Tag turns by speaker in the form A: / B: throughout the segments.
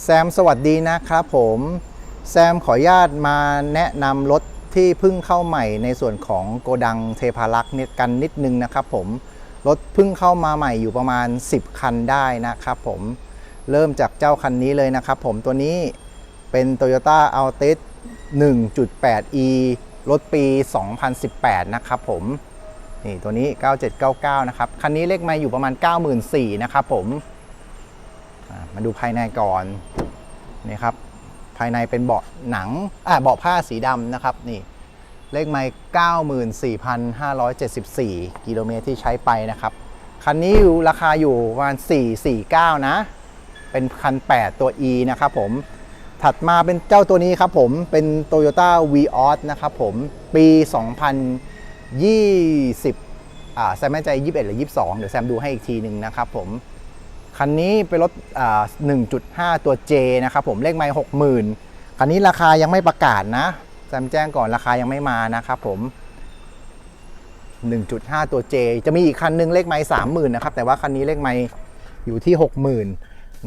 A: แซมสวัสดีนะครับผมแซมขออนุญาตมาแนะนำรถที่เพิ่งเข้าใหม่ในส่วนของโกดังเทพารักษ์นิดกันนิดนึงนะครับผมรถเพิ่งเข้ามาใหม่อยู่ประมาณ 10 คันได้นะครับผมเริ่มจากเจ้าคันนี้เลยนะครับผมตัวนี้เป็น Toyota Altis 1.8e รถปี 2018 นะครับผมนี่ตัวนี้ 9799 นะครับ คันนี้เลขไม่อยู่ประมาณ 94,000 นะครับผม มาดูภายในก่อนนี่ครับภายในเป็นเบาะหนังอ่าเบาะผ้าสีดำนะครับนี่เลขไมล์94,574 กิโลเมตรที่ใช้ไปนะครับ คันนี้อยู่ราคาอยู่ประมาณ 449 นะ เป็นคัน 8 ตัว E นะครับผม ถัดมาเป็นเจ้าตัวนี้ครับผม เป็น Toyota v ีออนะครับผม ปี 2020 อ่า แซมไม่ใจ 21 หรือ 22 เดี๋ยวแซมดูให้อีกทีหนึ่งนะครับผม คันนี้เป็นรถ1.5 ตัว J นะครับผมเลขไมล์60,000คันนี้ราคายังไม่ประกาศนะแซมแจ้งก่อนราคายังไม่มานะครับผม 1.5 ตัว J จะมีอีกคันหนึงเลขไมล์30,000นะครับแต่ว่าคันนี้เลขไมล์อยู่ที่ 60,000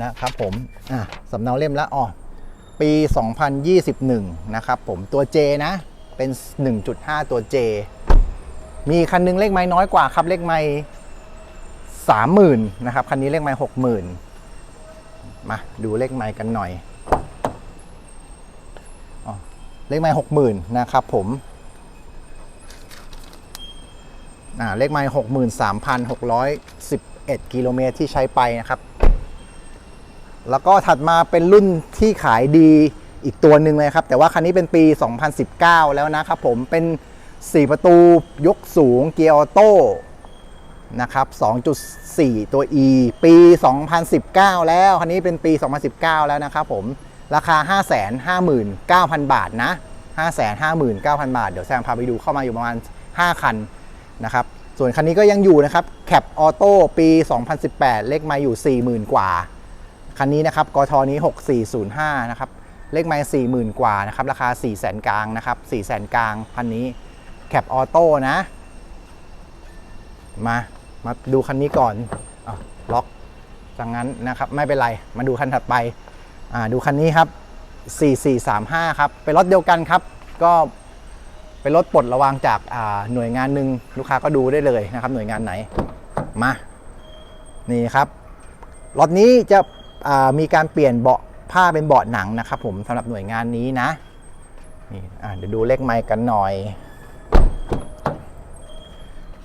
A: นะครับผมอะสำเนาเล่มล้วอ๋อปี 2021 นะครับผมตัว J นะ เป็น 1.5 ตัว J มีคันหนึงเลขไม้น้อยกว่าครับเลขไม้ สามหมื่นนะครับคันนี้เลขไม้หกหมื่นมาดูเลขไม้กันหน่อยอเลขไม้หกหมื่นนะครับผมเลขไม้หกหมื่นสามพันหกร้อยสิบเอ็ดกิโลเมตรที่ใช้ไปนะครับ แล้วก็ถัดมาเป็นรุ่นที่ขายดีอีกตัวหนึ่งเลยครับ แต่ว่าคันนี้เป็นปี 2019 แล้วนะครับผมเป็น 4 ประตูยกสูงเกียร์ออโต้ นะครับ 2.4 ตัว E ปี 2019 แล้ว คันนี้เป็นปี 2019 แล้วนะครับผม ราคา 559,000 บาทนะ 559,000 บาท เดี๋ยวแซมพาไปดูเข้ามาอยู่ประมาณ 5 คันนะครับ ส่วนคันนี้ก็ยังอยู่นะครับ แคปออโต้ปี 2018 เลขมาอยู่ 40,000 กว่า คันนี้นะครับกทนี้ 6405 นะครับ เลขไมล์40,000 กว่านะครับ ราคา 4 0 0 0 0 0 กลางนะครับ4 0 0 0 0 0 กลาง คันนี้ แคปออโต้นะมา มาดูคันนี้ก่อนอล็อกจังงั้นนะครับไม่เป็นไร มาดูคันถัดไป ดูคันนี้ครับ 4435 ครับ เป็นรถเดียวกันครับ ก็เป็นรถปลดระวางจากหน่วยงานหนึ่งลูกค้าก็ดูได้เลยนะครับ หน่วยงานไหน มา นี่ครับรถนี้จะมีการเปลี่ยนเบาะผ้าเป็นเบาะหนังนะครับ ผมสำหรับหน่วยงานนี้นะนี่เดี๋ยวดูเลขไมค์กันหน่อย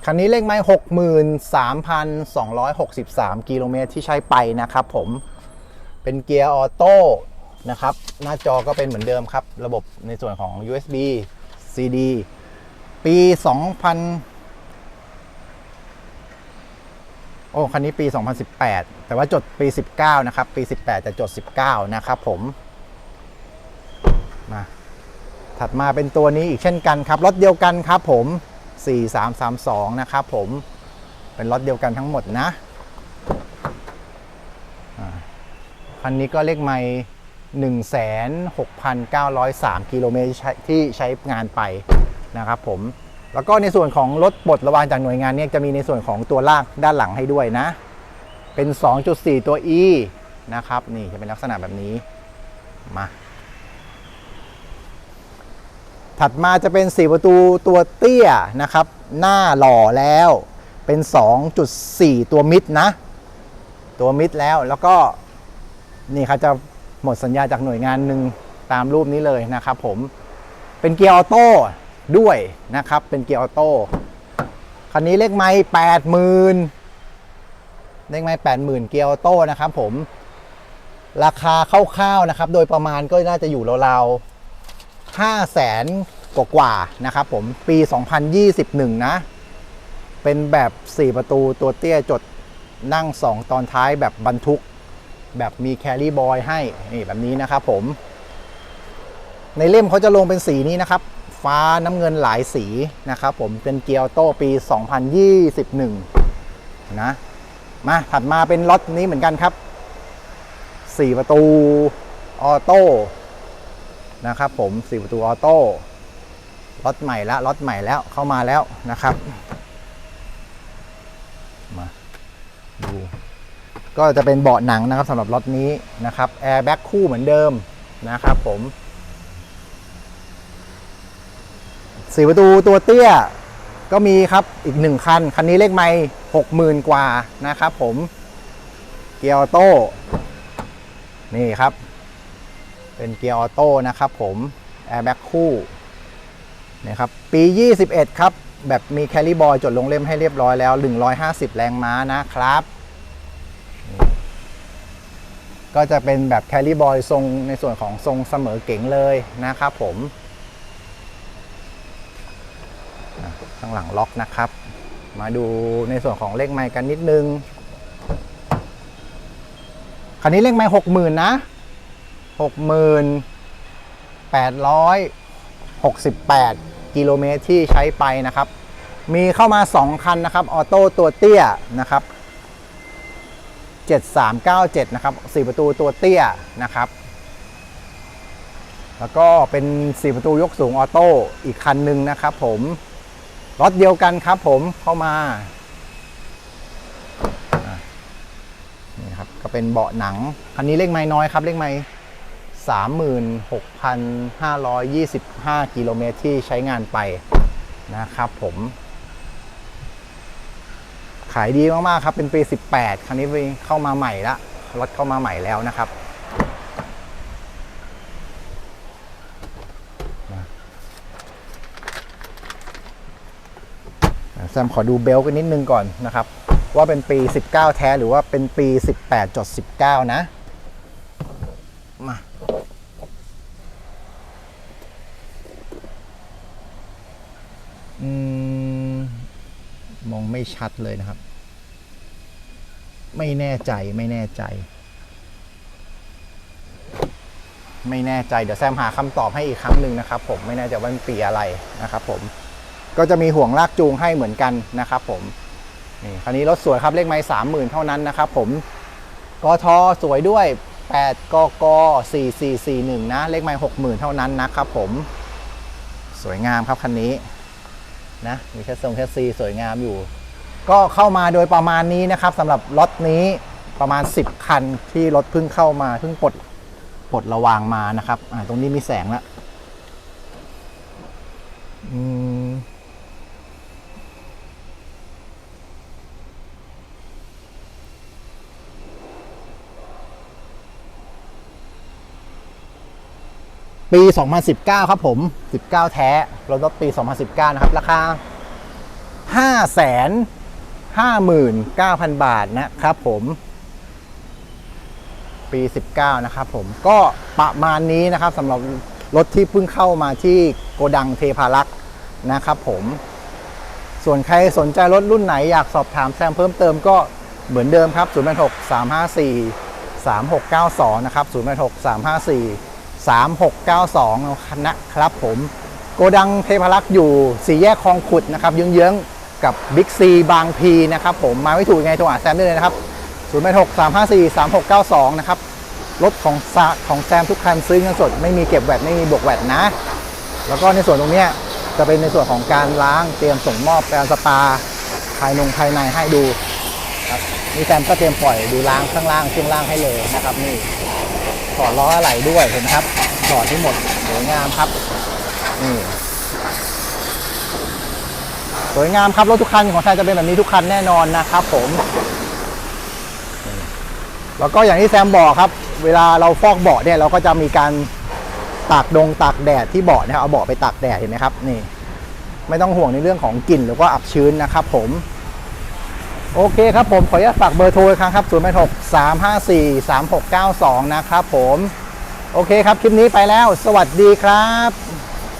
A: คันนี้เลขไม้หกหมื่นสามพันสองร้อยหกสิบสามกิโลเมตรที่ใช้ไปนะครับผม เป็นเกียร์ออโต้นะครับ หน้าจอก็เป็นเหมือนเดิมครับ ระบบในส่วนของ USB CD ปี 2000 โอ้ คันนี้ปี 2018 แต่ว่าจดปี 19 นะครับ ปี 18จะจด 19 นะครับผม มา ถัดมาเป็นตัวนี้อีกเช่นกันครับ รถเดียวกันครับผม 4332 นะครับผมเป็นรถเดียวกันทั้งหมดนะคันนี้ก็เลขไม่16,903 กิโลเมตรที่ใช้ที่ใช้งานไปนะครับผม แล้วก็ในส่วนของรถปลดระวางจากหน่วยงานเนี้จะมีในส่วนของตัวลากด้านหลังให้ด้วยนะ เป็น 2.4 ตัว E นะครับ นี่จะเป็นลักษณะแบบนี้มา ถัดมาจะเป็น 4 ประตูตัวเตี้ยนะครับ หน้าหล่อแล้วเป็น 2.4 ตัวมิดนะ ตัวมิดแล้วแล้วก็นี่ครับจะหมดสัญญาจากหน่วยงานหนึ่งตามรูปนี้เลยนะครับผมเป็นเกียร์ออโต้ด้วยนะครับ เป็นเกียร์ออโต้คันนี้เลขไม้แปดหมื่นเลขไม้แปดหมื่นเกียร์ออโต้นะครับผมราคาคร่าวๆนะครับ โดยประมาณก็น่าจะอยู่ราว ๆห้าแสนกว่าๆนะครับผมปี 2021 นะ เป็นแบบ 4 ประตูตัวเตี้ยจดนั่ง 2 ตอนท้ายแบบบรรทุก แบบมีแครี่บอยให้นี่แบบนี้นะครับผม ในเล่มเขาจะลงเป็นสีนี้นะครับ ฟ้าน้ำเงินหลายสีนะครับผมเป็นเกียร์ออโตปี 2021 นะ มาถัดมาเป็นล็อตนี้เหมือนกันครับ 4 ประตูออโต้ นะครับผม4ประตูออโต้ล็อตใหม่แล้วล็อตใหม่แล้วเข้ามาแล้วนะครับมาดูก็จะเป็นเบาะหนังนะครับสำหรับรถนี้นะครับแอร์แบ็กคู่เหมือนเดิมนะครับผมสี่ประตูตัวเตี้ยก็มีครับอีกหนึ่งคัน คันนี้เลขไม่หกหมื่นกว่านะครับผม เกียร์ออโต้ นี่ครับ เป็นเกียร์ออโต้นะครับผมแอร์แบ็กคู่นี่ครับปี 21 ครับ แบบมีแคลิบอยจดลงเล่มให้เรียบร้อยแล้ว 150 แรงม้านะครับ ก็จะเป็นแบบแคลิบอยทรงในส่วนของทรงเสมอเก๋งเลยนะครับผมข้างหลังล็อกนะครับ มาดูในส่วนของเลขไมค์กันนิดนึงคันนี้เลขไมค์หกหมื่นนะ หกหมื่นแปดร้อยหกสิบแปดกิโลเมตรที่ใช้ไปนะครับ มีเข้ามา 2 คันนะครับ ออโต้ตัวเตี้ยนะครับ 7397 นะครับ 4 ประตูตัวเตี้ยนะครับ แล้วก็เป็น 4 ประตูยกสูงออโต้อีกคันหนึ่งนะครับผมรถเดียวกันครับผมเข้ามานี่ครับก็เป็นเบาะหนัง คันนี้เลขไม้น้อยครับเลขไม้ 36,525 กิโลเมตรที่ใช้งานไปนะครับผม ขายดีมาก ๆ ครับ เป็นปี 18 คันนี้ไปเข้ามาใหม่ละรถเข้ามาใหม่แล้วนะครับ แซมขอดูเบลกันนิดนึงก่อนนะครับ ว่าเป็นปี 19 แท้หรือว่าเป็นปี 18.19 นะ มา อืม มอง ไม่ชัดเลยนะครับ ไม่แน่ใจไม่แน่ใจ ไม่แน่ใจเดี๋ยวแซมหาคำตอบให้อีกครั้งหนึ่งนะครับ ผมไม่แน่ใจว่าเป็นปีอะไรนะครับ ผมก็จะมีห่วงลากจูงให้เหมือนกันนะครับผมนี่คันนี้รถสวยครับเลขไม้สามหมื่นเท่านั้นนะครับผมกทสวยด้วย 8กก4441 นะ เลขไม้หกหมื่นเท่านั้นนะครับผมสวยงามครับคันนี้นะมีแค่ทรงแค่ซีสวยงามอยู่ ก็เข้ามาโดยประมาณนี้นะครับสำหรับรถนี้ประมาณ 10 คันที่รถเพิ่งเข้ามาเพิ่งปลดปลดระวางมานะครับอ่าตรงนี้มีแสงแล้วอืมปี 2019 ครับผม 19 แท้ รถรถปี 2019 นะครับ ราคา5 5 9 0 0 0 บาทนะครับผมปี 19 นะครับผมก็ประมาณนี้นะครับสำหรับรถที่เพิ่งเข้ามาที่โกดังเทพารักษ์นะครับผมส่วนใครสนใจรถรุ่นไหนอยากสอบถามแซมเพิ่มเติมก็เหมือนเดิมครับ 0 6 354 3692 นะครับ 0 6 354 3692นะครับผม โกดังเทพารักษ์อยู่สี่แยกคลองขุดนะครับเยื้องๆ กับบิ๊กซีบางพีนะครับผมมาไม่ถูกยังไงโทรหาแซมได้เลยนะครับ086 354 3692 นะครับ รถของซาของแซมทุกคันซื้อเงินสด ไม่มีเก็บแวดไม่มีบวกแวดนะ แล้วก็ในส่วนตรงนี้จะเป็นในส่วนของการล้างเตรียมส่งมอบการสปาภายนงภายในให้ดูครับนี่แซมก็เตรียมปล่อยดูล้างข้างล่างช่วงล่างให้เลยนะครับ นี่ถอดล้ออะไหล่ด้วยเห็นไหมครับถอดให้หมดสวยงามครับนี่ สวยงามครับรถทุกคันของไทยจะเป็นแบบนี้ทุกคันแน่นอนนะครับผม แล้วก็อย่างที่แซมบอกครับ เวลาเราฟอกเบาะเนี่ยเราก็จะมีการตากดงตากแดดที่เบาะนะครับเอาเบาะไปตากแดดเห็นไหมครับนี่ ไม่ต้องห่วงในเรื่องของกลิ่นหรือว่าอับชื้นนะครับ ผม โอเคครับผมขออนุญาตฝากเบอร์โทรอีกครั้งครับ0 8 6 3 5 4 3 6 9 2 นะครับผม โอเคครับ คลิปนี้ไปแล้ว สวัสดีครับ